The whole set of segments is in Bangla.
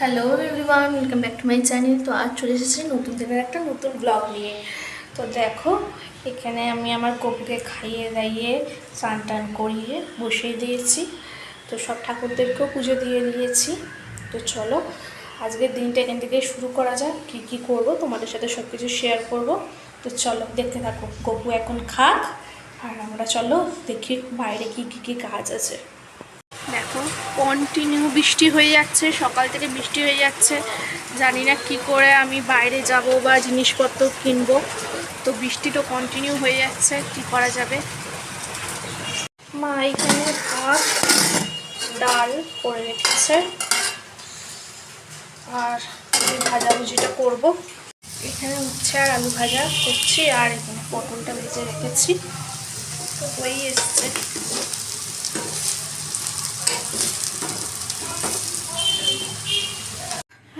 Hello everyone welcome back to my channel তো আজ চলে এসেছি নতুন দিনের একটা নতুন ব্লগ নিয়ে। তো দেখো, এখানে আমি আমার কপিকে খাইয়ে দাইয়ে, স্নান টান করিয়ে বসিয়ে দিয়েছি। তো সব ঠাকুরদেরকেও পুজো দিয়ে দিয়েছি তো চলো, আজকের দিনটা এখান থেকে শুরু করা যাক, কী কী করব, তোমাদের সাথে সব কিছু শেয়ার করব। তো চলো, দেখতে থাকো, গপু এখন খাক। আর আমরা চলো দেখি বাইরে কী কী কী কাজ আছে। দেখো কন্টিনিউ বৃষ্টি হয়ে যাচ্ছে, সকাল থেকে বৃষ্টি হয়ে যাচ্ছে। জানি না কি করে আমি বাইরে যাব বা জিনিসপত্র কিনবো। তো বৃষ্টি তো কন্টিনিউ হয়ে যাচ্ছে, কি করা যাবে? মা এখানে ভাত, ডাল করে রেখেছে। আর আমি ভাজাভুজিটা করব। এখানে উচ্ছে আর আলু ভাজা করছি, আর এখানে পটলটা ভেজে রেখেছি। তো হয়েই এসছে।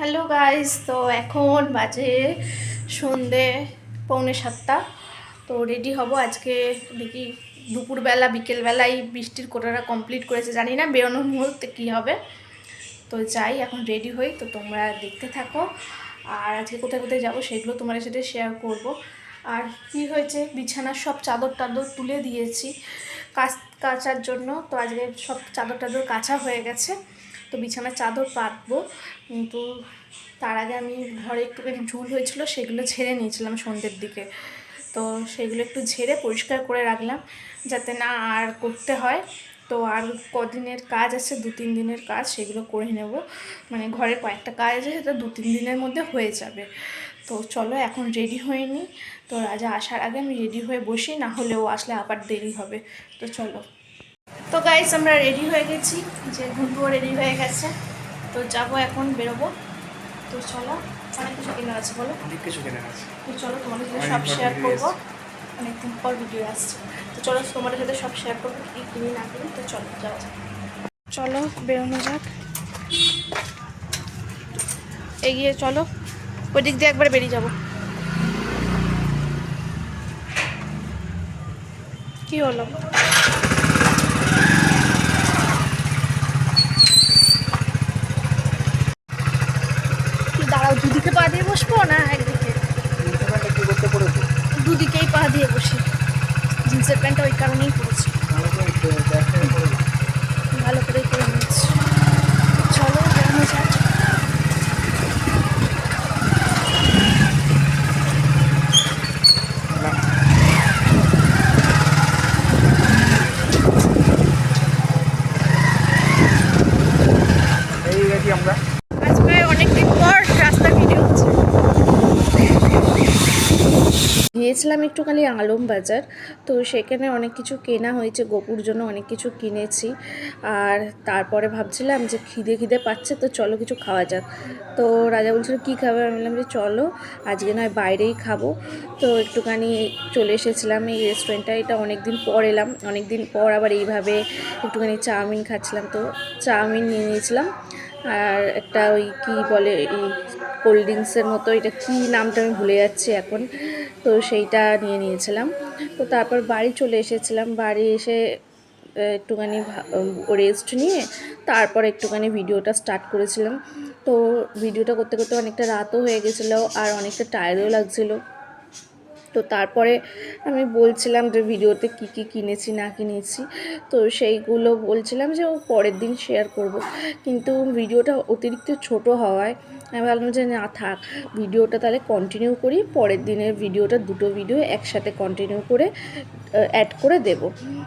হ্যালো গাইস, তো এখন বাজে সন্ধে পৌনে সাতটা। তো রেডি হব আজকে, দেখি দুপুরবেলা, বিকেলবেলায় বৃষ্টির কোটাটা কমপ্লিট করেছে, জানি না বেরোনোর মুহূর্তে কী হবে। তো যাই, এখন রেডি হই, তো তোমরা দেখতে থাকো। আর আজকে কোথায় কোথায় যাব সেগুলো তোমাদের সাথে শেয়ার করব। আর কি হয়েছে? বিছানার সব চাদর টাদর তুলে দিয়েছি কাচ কাচার জন্য। তো আজকে সব চাদর টাদর কাচা হয়ে গেছে। তো বিছানার চাদর পাতবো। কিন্তু তার আগে আমি ঘরে একটুখানি ঝুল হয়েছিল, সেগুলো ঝেড়ে নিয়েছিলাম সন্ধ্যের দিকে। তো সেগুলো একটু ঝেড়ে পরিষ্কার করে রাখলাম, যাতে না আর করতে হয়। তো আর কদিনের কাজ আছে, দু তিন দিনের কাজ সেগুলো করে নেব। মানে ঘরের কয়েকটা কাজ আছে, সেটা দু তিন দিনের মধ্যে হয়ে যাবে। তো চলো, এখন রেডি হয়নি তো রাজা আসার আগে আমি রেডি হয়ে বসি, না হলেও আসলে আবার দেরি হবে। তো চলো। তো গাইস আমরা রেডি হয়ে গেছি। যে ঘুরবো রেডি হয়ে গেছে। তো যাব এখন বেরোবো। তো চলো অনেক কিছু কেনা আছে বলো। অনেক কিছু কেনা আছে। তো চলো তোমাদের সাথে সব শেয়ার করব। অনেকদিন পর ভিডিও আসছে। তো চলো তোমাদের সাথে সব শেয়ার করব কী কিনি না কিনি। তো চলো যাওয়া যাক। চলো বেরোনো যাক। এগিয়ে চলো। ওই দিক দিয়ে একবার বেরিয়ে যাব। কি হলো কি দাঁড়াও দুদিকে পা দিয়ে বসবো না একদিকে। দুদিকেই পা দিয়ে বসি। জিন্সের প্যান্টটা ওই কারণেই পরেছি। ভালো করে নিচ্ছি চলো বেরোনো যাক এই গেছি আমরা আজকে অনেকদিন পর রাস্তার ভিডিও হচ্ছে গিয়েছিলাম একটুখানি আলম বাজার। তো সেখানে অনেক কিছু কেনা হয়েছে, গোপুর জন্য অনেক কিছু কিনেছি। আর তারপরে ভাবছিলাম যে খিদে খিদে পাচ্ছে, তো চলো কিছু খাওয়া যাক। তো রাজা বলছিল, কী খাবে? আমি বললাম যে, চলো, আজকে নয়, বাইরেই খাব। তো একটুখানি চলে এসেছিলাম এই রেস্টুরেন্টটা এটা অনেক দিন পর এলাম অনেক দিন পর আবার এইভাবে একটুখানি চাউমিন খাচ্ছিলাম। তো চাউমিন নিয়ে নিয়েছিলাম। আর একটা ওই কী বলে কোল্ড ড্রিঙ্কসের মতো, এটা কী নামটা আমি ভুলে যাচ্ছি এখন। তো সেইটা নিয়ে নিয়েছিলাম। তো তারপর বাড়ি চলে এসেছিলাম। বাড়ি এসে একটুখানি রেস্ট নিয়ে তারপর একটুখানি ভিডিওটা স্টার্ট করেছিলাম। তো ভিডিওটা করতে করতে অনেকটা রাতও হয়ে গেছিল আর অনেকটা টায়ার্ডও লাগছিল। তো তারপরে আমি বলছিলাম যে ভিডিওতে কি কি কিনেছি, না কিনেছি। তো সেইগুলো বলছিলাম যে ও পরের দিন শেয়ার করব। কিন্তু ভিডিওটা অতিরিক্ত ছোট হওয়ায় আমি ভাবলাম যে না, থাক, ভিডিওটা তাহলে কন্টিনিউ করি, পরের দিনের ভিডিওটা দুটো ভিডিও একসাথে কন্টিনিউ করে অ্যাড করে দেব।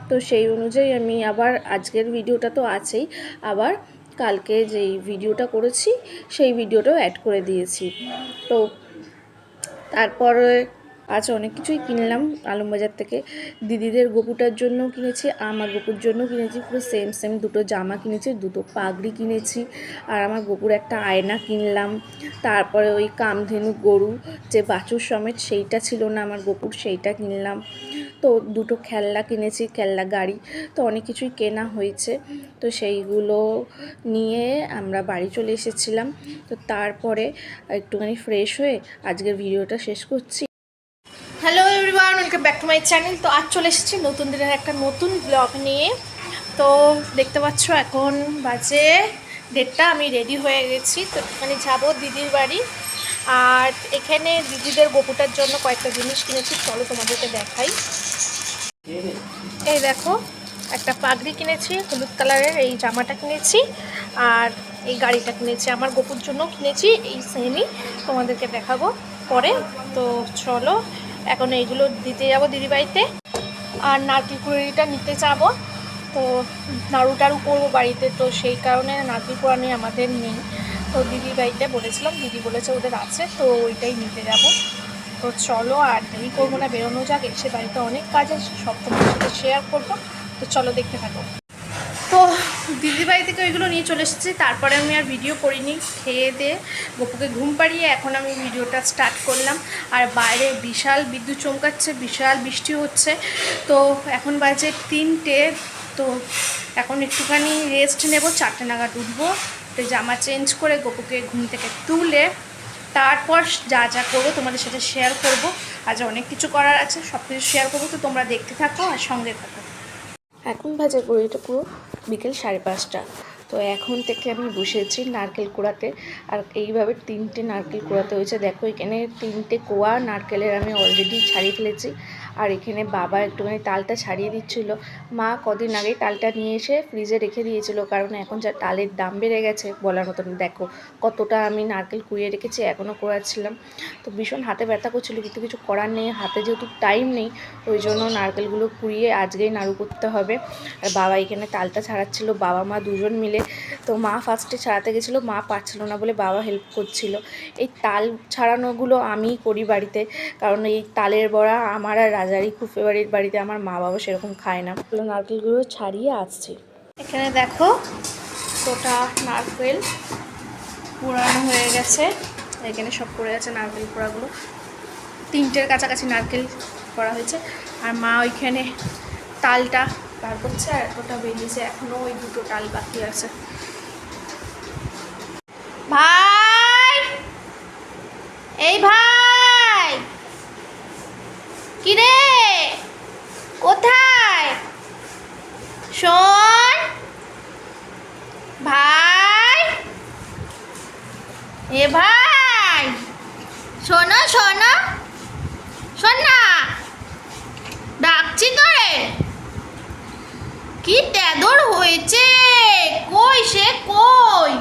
তো সেই অনুযায়ী আমি আবার আজকের ভিডিওটা তো আছেই, আবার কালকে যেই ভিডিওটা করেছি, সেই ভিডিওটাও অ্যাড করে দিয়েছি। তো তারপরে আজ অনেক কিছুই কিনলাম আলমবাজার থেকে। দিদিদের গোপুটার জন্য কিনেছি, আমার গোপুর জন্য কিনেছি, পুরো সেম সেম দুটো জামা কিনেছি, দুটো পাগড়ি কিনেছি, আর আমার গোপুর একটা আয়না কিনলাম। তারপরে ওই কামধেনু গরু, যে বাছুর সমেত সেইটা ছিল না আমার গোপুর, সেইটা কিনলাম। তো দুটো খেলনা কিনেছি, খেলনা গাড়ি, তো অনেক কিছুই কেনা হয়েছে। তো সেইগুলো নিয়ে আমরা বাড়ি চলে এসেছিলাম। তো তারপরে একটুখানি ফ্রেশ হয়ে আজকের ভিডিওটা শেষ করছি। Welcome back to my channel. তো আজ চলে এসেছি নতুন দিনের একটা নতুন ব্লগ নিয়ে। তো দেখতে পাচ্ছ এখন বাজে ডেটটা আমি রেডি হয়ে গেছি। তো মানে যাব দিদির বাড়ি। আর এখানে দিদিদের গোপুটার জন্য কয়েকটা জিনিস কিনেছি। চলো তোমাদেরকে দেখাই। এই দেখো, একটা পাগড়ি কিনেছি, হলুদ কালারের এই জামাটা কিনেছি, আর এই গাড়িটা কিনেছি। আমার গোপুর জন্য কিনেছি এই সেমই তোমাদেরকে দেখাবো পরে। তো চলো এখন এইগুলো দিতে যাব দিদি বাড়িতে আর নারকেল কুড়িটা নিতে যাব তো নাড়ু টাড়ু করব বাড়িতে, তো সেই কারণে নারকেল কুড়ানি আমাদের নেই। তো দিদির বাড়িতে বলেছিলাম, দিদি বলেছে ওদের আছে, তো ওইটাই নিতে যাব। তো চলো আর দেরি করব না, বেরোনো যাক, এসে বাড়িতে অনেক কাজ আছে, সব তোমার সাথে শেয়ার করব। তো চলো দেখতে থাকো। দিদি বাড়ি থেকে ওইগুলো নিয়ে চলে এসেছি। তারপরে আমি আর ভিডিও করিনি। খেয়ে দিয়ে গপুকে ঘুম পাড়িয়ে এখন আমি ভিডিওটা স্টার্ট করলাম। আর বাইরে বিশাল বিদ্যুৎ চমকাচ্ছে, বিশাল বৃষ্টি হচ্ছে। তো এখন বাজে তিনটে। তো এখন একটুখানি রেস্ট নেব। চারটে নাগাদ উঠবো। তো জামা চেঞ্জ করে গপুকে ঘুম থেকে তুলে তারপর যা যা করব তোমাদের সাথে শেয়ার করব। আজ অনেক কিছু করার আছে সব কিছু শেয়ার করব। তো তোমরা দেখতে থাকো আর সঙ্গে থাকো। এখন বাজে ঘড়িটা পুরো। বিকেল সাড়ে পাঁচটা। তো এখন থেকে আমি বসেছি নারকেল কুড়াতে। আর এইভাবে তিনটে নারকেল কুড়াতে হয়েছে। দেখো এখানে তিনটে কোয়া নারকেলের আমি অলরেডি ছাড়িয়ে ফেলেছি। আর এখানে বাবা একটুখানি তালটা ছাড়িয়ে দিচ্ছিল। মা কদিন আগেই তালটা নিয়ে এসে ফ্রিজে রেখে দিয়েছিল, কারণ এখন যা তালের দাম বেড়ে গেছে বলার মতন। দেখো কতটা আমি নারকেল কুড়িয়ে রেখেছি এখনও করাচ্ছিলাম তো ভীষণ হাতে ব্যথা করছিল, কিন্তু কিছু করার নেই, হাতে যেহেতু টাইম নেই, ওই জন্য নারকেলগুলো কুড়িয়ে আজকেই নাড়ু করতে হবে। আর বাবা এখানে তালটা ছাড়াচ্ছিল, বাবা মা দুজন মিলে। তো মা ফার্স্টে ছাড়াতে গেছিল, মা পারছিল না বলে বাবা হেল্প করছিল। এই তাল ছাড়ানোগুলো আমিই করি বাড়িতে, কারণ এই তালের বড়া আমার আর রাজারই খুব ফেভারিট বাড়িতে আমার মা বাবা সেরকম খায় না। নারকেলগুলো ছাড়িয়ে আসছি। এখানে দেখো গোটা নারকেল পোড়ানো হয়ে গেছে। এখানে সব পড়ে গেছে নারকেল পোড়াগুলো। তিনটের কাছাকাছি নারকেল করা হয়েছে। আর মা ওইখানে তালটা বার করছে আর ওটা বেরিয়েছে এখনও ওই দুটো তাল বাকি আছে। ভাই! এই ভাই! কিরে? কোথায়? শোন। ভাই। এ ভাই। শোনো শোনো। শোন না। ডাকছি তোরে। কি তেদর হয়েছে? কই সে? কই?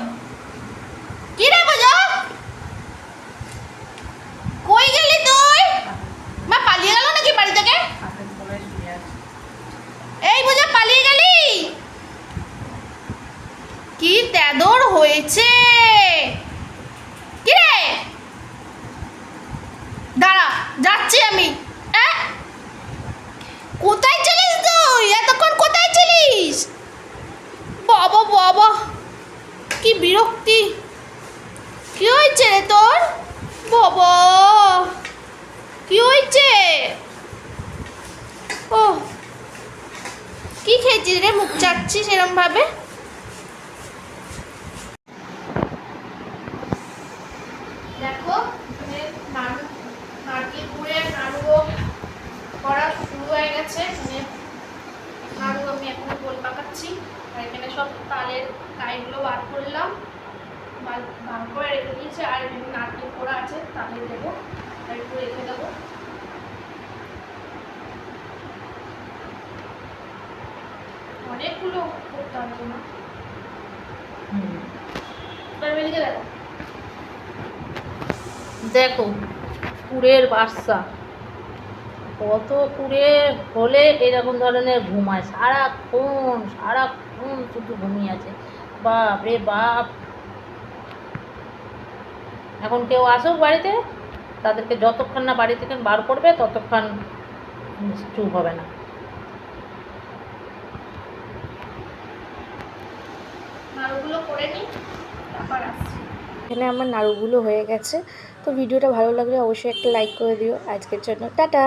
কি রে বুঝো কই গেলি তুই মা পালিয়ে গেল নাকি বাড়ি থেকে এই বুঝে পালিয়ে গেলি কি তেদর হয়েছে কি রে দাঁড়া যাচ্ছি আমি অ্যাঁ? কোথায় ছিলিস তুই এতক্ষণ কোথায় ছিলিস বাবা বাবা কি বিরক্তি কি হয়েছে রে তোর বাবা কি হয়েছে ও কি খেয়েছিস রে মুখ চাচ্ছি এরম ভাবে। দেখো নারকেল করা শুরু হয়ে গেছে। মানে আমি এখন গোল পাকাচ্ছি। আর এখানে সব বার করলাম। করে রেখে আর এখানে আছে, তালে দেবো। আর একটু রেখে দেবো। অনেকগুলো করতে হবে না? দেখো দেখো কুড়ের বাসা কত কুড়ে হলে এরকম ধরনের ঘুমায়? সারাক্ষণ সারাক্ষণ শুধু ঘুমিয়ে আছে। বাপ রে বাপ। এখন কেউ আসুক বাড়িতে তাদেরকে যতক্ষণ না বাড়ি থেকে বার করবে ততক্ষণ চুপ হবে না। নাড়ুগুলো করে নিই, তারপর আসছি। এখানে আমার নাড়ুগুলো হয়ে গেছে, তো ভিডিওটা ভালো লাগলে অবশ্যই একটা লাইক করে দিও। আজকের জন্য টাটা!